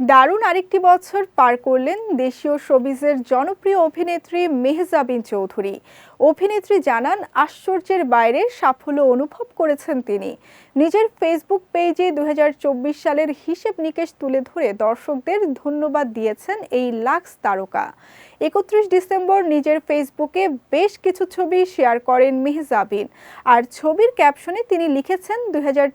দারুণ আরেকটি বছর পার করলেন দেশীয় শোবিজের জনপ্রিয় অভিনেত্রী মেহজাবিন চৌধুরী। অভিনেত্রী জানান, আশ্চর্যের বাইরে সাফল্য অনুভব করেছেন তিনি। নিজের ফেসবুক পেজে দুই হাজার চব্বিশ সালের হিসেব নিকেশ তুলে ধরে দর্শকদের ধন্যবাদ দিয়েছেন এই লাক্স তারকা। একত্রিশ ডিসেম্বর নিজের ফেসবুকে বেশ কিছু ছবি শেয়ার করেন মেহজাবিন। আর ছবির ক্যাপশনে তিনি লিখেছেন দু হাজার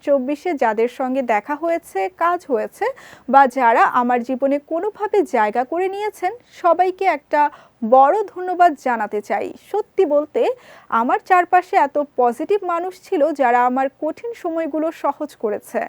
যাদের সঙ্গে দেখা হয়েছে, কাজ হয়েছে বা যারা আমার জীবনে কোনোভাবে জায়গা করে নিয়েছেন, সবাইকে একটা বড় ধন্যবাদ জানাতে চাই। সত্যি বলতে, আমার চারপাশে এত পজিটিভ মানুষ ছিল যারা আমার কঠিন সময়গুলো সহজ করেছে।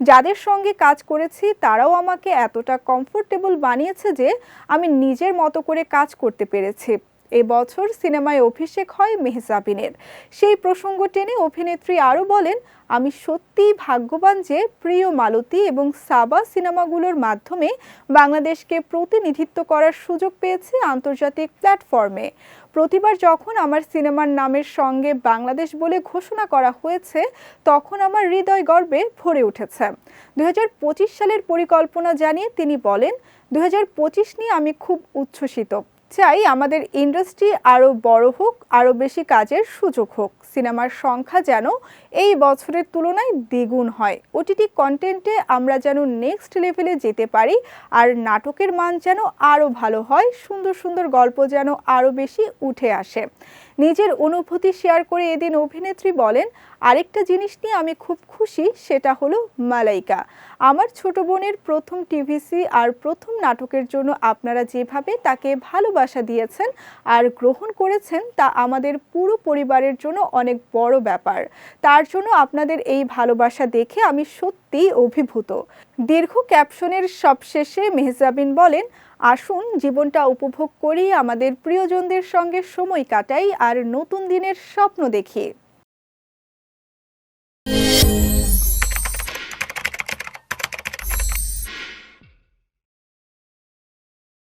যাদের সঙ্গে কাজ করেছি, তারাও আমাকে এতটা কমফোর্টেবল বানিয়েছে যে, আমি নিজের মতো করে কাজ করতে পেরেছি। এবছর সিনেমায় অভিষেক হয় মেহজাবিনের সেই প্রসঙ্গ টেনে অভিনেত্রী আরও বলেন, আমি সত্যিই ভাগ্যবান যে প্রিয় মালতী এবং সাবা সিনেমাগুলোর মাধ্যমে বাংলাদেশকে প্রতিনিধিত্ব করার সুযোগ পেয়েছি আন্তর্জাতিক প্ল্যাটফর্মে। প্রতিবার যখন আমার সিনেমার নামের সঙ্গে বাংলাদেশ বলে ঘোষণা করা হয়েছে, তখন আমার হৃদয় গর্বে ভরে উঠেছে। দুই হাজার পঁচিশ সালের পরিকল্পনা জানিয়ে তিনি বলেন, দুই হাজার পঁচিশ নিয়ে আমি খুব উচ্ছ্বসিত। চাই আমাদের ইন্ডাস্ট্রি আরও বড় হোক আরও বেশি কাজের সুযোগ হোক। সিনেমার সংখ্যা যেন এই বছরের তুলনায় দ্বিগুণ হয়। ওটিটি কন্টেন্টে আমরা যেন নেক্সট লেভেলে যেতে পারি, আর নাটকের মান যেন আরও ভালো হয়, সুন্দর সুন্দর গল্প যেন আরও বেশি উঠে আসে। নিজের অনুভূতি শেয়ার করে এদিন অভিনেত্রী বলেন, আরেকটা জিনিস নিয়ে আমি খুব খুশি, সেটা হলো মালাইকা। আমার ছোট বোনের প্রথম টিভিসি আর প্রথম নাটকের জন্য আপনারা যেভাবে তাকে ভালোবাসা দিয়েছেন আর গ্রহণ করেছেন, তা আমাদের পুরো পরিবারের জন্য অনেক বড় ব্যাপার। তার জন্য আপনাদের এই ভালোবাসা দেখে আমি সত্যিই অভিভূত। দীর্ঘ ক্যাপশনের সবশেষে মেহজাবিন বলেন আসুন জীবনটা উপভোগ করি আমাদের প্রিয়জনদের সঙ্গে সময় কাটাই আর নতুন দিনের স্বপ্ন দেখি।